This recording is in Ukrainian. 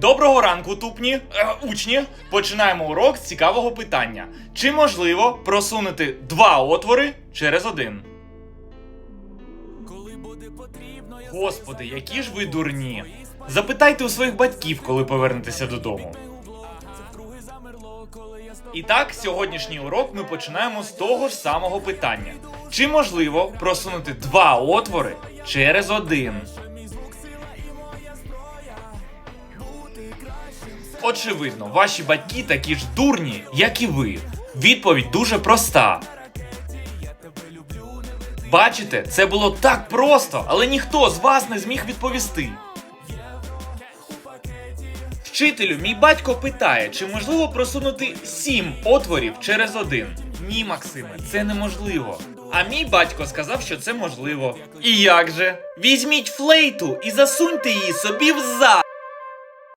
Доброго ранку, тупні е, учні. Починаємо урок з цікавого питання: чи можливо просунути два отвори через один? Господи, які ж ви дурні! Запитайте у своїх батьків, коли повернетеся додому. І так, сьогоднішній урок ми починаємо з того ж самого питання: чи можливо просунути два отвори через один? Очевидно, ваші батьки такі ж дурні, як і ви. Відповідь дуже проста. Бачите, це було так просто, але ніхто з вас не зміг відповісти. Вчителю, мій батько питає, чи можливо просунути сім отворів через один. Ні, Максиме, це неможливо. А мій батько сказав, що це можливо. І як же? Візьміть флейту і засуньте її собі в зад.